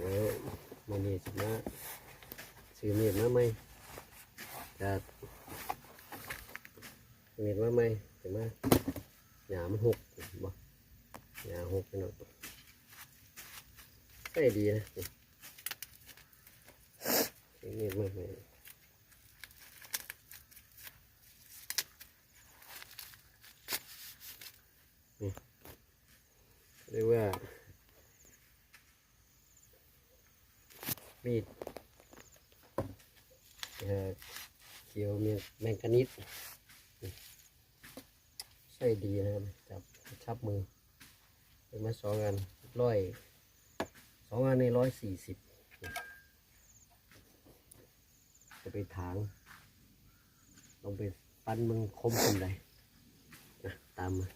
แล้วมันนี่สิมาซื้อมีดมาไหมจะมีดมาไหมจะมาหยามหกบ่หยาหกไปหน่อยใช่ดีนะซื้อมีดมาไหมนี่เรียกว่า มีดเอ่อเขียวมีแมงกานิดใช่ดีนะครับจับชับมือเป็นมาสองอันร้อยสองอันในร้อยสี่สิบจะไปถางลงไปปั้นมึงคมคนใดนะตามมา